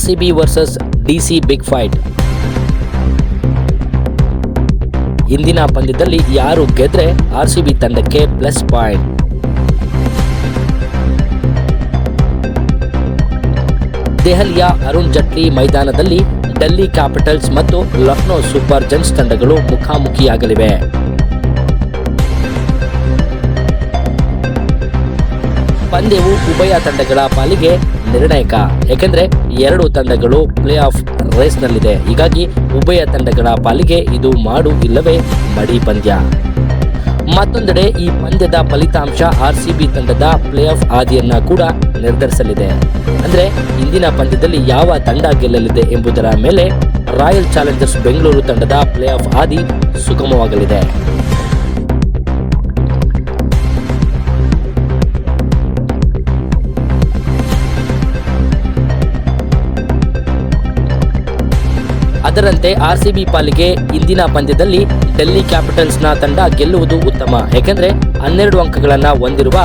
RCB versus DC big fight ಇಂದಿನ ಪಂದ್ಯದಲ್ಲಿ ಯಾರು ಗೆದ್ರೆ ಆರ್ಸಿಬಿ ತಂಡಕ್ಕೆ ಪ್ಲಸ್ ಪಾಯಿಂಟ್ ದೆಹಲಿಯ ಅರುಣ್ ಜಟ್ಲಿ ಮೈದಾನದಲ್ಲಿ ಡೆಲ್ಲಿ ಕ್ಯಾಪಿಟಲ್ಸ್ ಮತ್ತು ಲಕ್ನೋ ಸೂಪರ್ ಜೈಂಟ್ಸ್ ತಂಡಗಳು ಮುಖಾಮುಖಿಯಾಗಲಿವೆ. ಪಂದ್ಯವು ಉಭಯ ತಂಡಗಳ ಪಾಲಿಗೆ ನಿರ್ಣಾಯಕ. ಏಕೆಂದರೆ ಎರಡು ತಂಡಗಳು ಪ್ಲೇ ಆಫ್ ರೇಸ್ನಲ್ಲಿದೆ. ಹೀಗಾಗಿ ಉಭಯ ತಂಡಗಳ ಪಾಲಿಗೆ ಇದು ಮಾಡು ಇಲ್ಲವೇ ಮಡಿ ಪಂದ್ಯ. ಮತ್ತೊಂದೆಡೆ ಈ ಪಂದ್ಯದ ಫಲಿತಾಂಶ ಆರ್ ಸಿ ಬಿ ತಂಡದ ಪ್ಲೇ ಆಫ್ ಹಾದಿಯನ್ನ ಕೂಡ ನಿರ್ಧರಿಸಲಿದೆ. ಅಂದ್ರೆ ಇಂದಿನ ಪಂದ್ಯದಲ್ಲಿ ಯಾವ ತಂಡ ಗೆಲ್ಲಲಿದೆ ಎಂಬುದರ ಮೇಲೆ ರಾಯಲ್ ಚಾಲೆಂಜರ್ಸ್ ಬೆಂಗಳೂರು ತಂಡದ ಪ್ಲೇ ಆಫ್ ಹಾದಿ ಸುಗಮವಾಗಲಿದೆ. ಅದರಂತೆ ಆರ್ಸಿಬಿ ಪಾಲಿಗೆ ಇಂದಿನ ಪಂದ್ಯದಲ್ಲಿ ಡೆಲ್ಲಿ ಕ್ಯಾಪಿಟಲ್ಸ್ನ ತಂಡ ಗೆಲ್ಲುವುದು ಉತ್ತಮ. ಏಕೆಂದರೆ ಹನ್ನೆರಡು ಅಂಕಗಳನ್ನು ಹೊಂದಿರುವ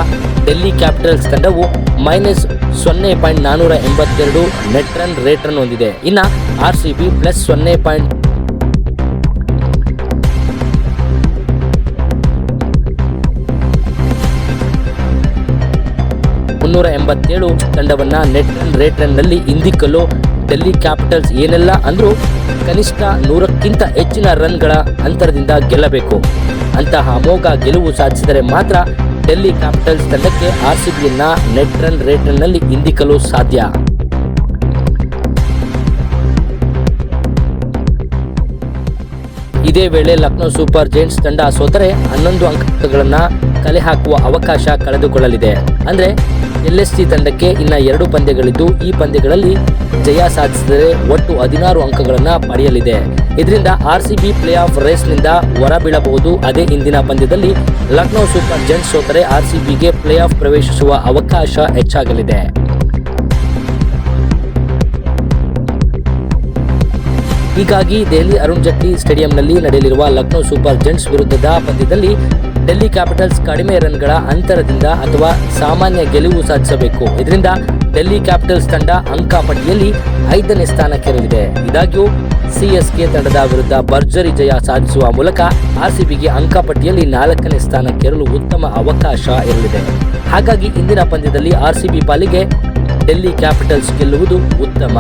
ಡೆಲ್ಲಿ ಕ್ಯಾಪಿಟಲ್ಸ್ ತಂಡವು ಮೈನಸ್ ಸೊನ್ನೆ ಪಾಯಿಂಟ್ ನಾನೂರ ಎಂಬತ್ತೆರಡು ನೆಟ್ ರನ್ ರೇಟ್ ರನ್ ಹೊಂದಿದೆ. ಇನ್ನು ಆರ್ ಸಿ ಬಿ ಪ್ಲಸ್ ಸೊನ್ನೆ ಪಾಯಿಂಟ್ ಮುನ್ನೂರ ಎಂಬತ್ತೇಳು ತಂಡವನ್ನ ನೆಟ್ ರನ್ ರೇಟ್ ರನ್ನಲ್ಲಿ ಹಿಂದಿಕ್ಕಲು ಡೆಲ್ಲಿ ಕ್ಯಾಪಿಟಲ್ಸ್ ಏನೆಲ್ಲ ಅಂದರೂ ಕನಿಷ್ಠ ನೂರಕ್ಕಿಂತ ಹೆಚ್ಚಿನ ರನ್ಗಳ ಅಂತರದಿಂದ ಗೆಲ್ಲಬೇಕು. ಅಂತಹ ಅಮೋಘ ಗೆಲುವು ಸಾಧಿಸಿದರೆ ಮಾತ್ರ ಡೆಲ್ಲಿ ಕ್ಯಾಪಿಟಲ್ಸ್ ತಂಡಕ್ಕೆ ಆರ್ ಸಿ ಬಿಯನ್ನ ನೆಟ್ ರನ್ ರೇಟ್ನಲ್ಲಿ ಹಿಂದಿಕ್ಕಲು ಸಾಧ್ಯ. ಇದೇ ವೇಳೆ ಲಕ್ನೋ ಸೂಪರ್ ಜೈಂಟ್ಸ್ ತಂಡ ಸೋತರೆ ಹನ್ನೊಂದು ಅಂಕಗಳನ್ನು ಕಲೆ ಹಾಕುವ ಅವಕಾಶ ಕಳೆದುಕೊಳ್ಳಲಿದೆ. ಅಂದ್ರೆ ಸಿ ತಂಡಕ್ಕೆ ಇನ್ನ ಎರಡು ಪಂದ್ಯಗಳಿದ್ದು ಈ ಪಂದ್ಯಗಳಲ್ಲಿ ಜಯ ಸಾಧಿಸಿದರೆ ಒಟ್ಟು ಹದಿನಾರು ಅಂಕಗಳನ್ನು ಪಡೆಯಲಿದೆ. ಇದರಿಂದ R C B play off ರೇಸ್ನಿಂದ ಹೊರಬೀಳಬಹುದು ಅದೇ ಇಂದಿನ ಪಂದ್ಯದಲ್ಲಿ ಲಕ್ನೋ ಸೂಪರ್ ಜೈಂಟ್ಸ್ ಸೋತರೆ ಆರ್ ಸಿ ಬಿಗೆ ಪ್ಲೇ ಆಫ್ ಪ್ರವೇಶಿಸುವ ಅವಕಾಶ ಹೆಚ್ಚಾಗಲಿದೆ. ಹೀಗಾಗಿ ದೆಹಲಿ ಅರುಣ್ ಜೇಟ್ಲಿ ಸ್ಟೇಡಿಯಂನಲ್ಲಿ ನಡೆಯಲಿರುವ ಲಕ್ನೋ ಸೂಪರ್ ಜೆಂಟ್ಸ್ ವಿರುದ್ಧದ ಪಂದ್ಯದಲ್ಲಿ ಡೆಲ್ಲಿ ಕ್ಯಾಪಿಟಲ್ಸ್ ಕಡಿಮೆ ರನ್ಗಳ ಅಂತರದಿಂದ ಅಥವಾ ಸಾಮಾನ್ಯ ಗೆಲುವು ಸಾಧಿಸಬೇಕು. ಇದರಿಂದ ಡೆಲ್ಲಿ ಕ್ಯಾಪಿಟಲ್ಸ್ ತಂಡ ಅಂಕ ಪಟ್ಟಿಯಲ್ಲಿ ಐದನೇ ಸ್ಥಾನಕ್ಕೇರಲಿದೆ. ಇದಾಗ್ಯೂ ಸಿಎಸ್ಕೆ ತಂಡದ ವಿರುದ್ಧ ಭರ್ಜರಿ ಜಯ ಸಾಧಿಸುವ ಮೂಲಕ ಆರ್ಸಿಬಿಗೆ ಅಂಕ ಪಟ್ಟಿಯಲ್ಲಿ ನಾಲ್ಕನೇ ಸ್ಥಾನಕ್ಕೇರಲು ಉತ್ತಮ ಅವಕಾಶ ಇರಲಿದೆ. ಹಾಗಾಗಿ ಇಂದಿನ ಪಂದ್ಯದಲ್ಲಿ ಆರ್ಸಿಬಿ ಪಾಲಿಗೆ ಡೆಲ್ಲಿ ಕ್ಯಾಪಿಟಲ್ಸ್ ಗೆಲ್ಲುವುದು ಉತ್ತಮ.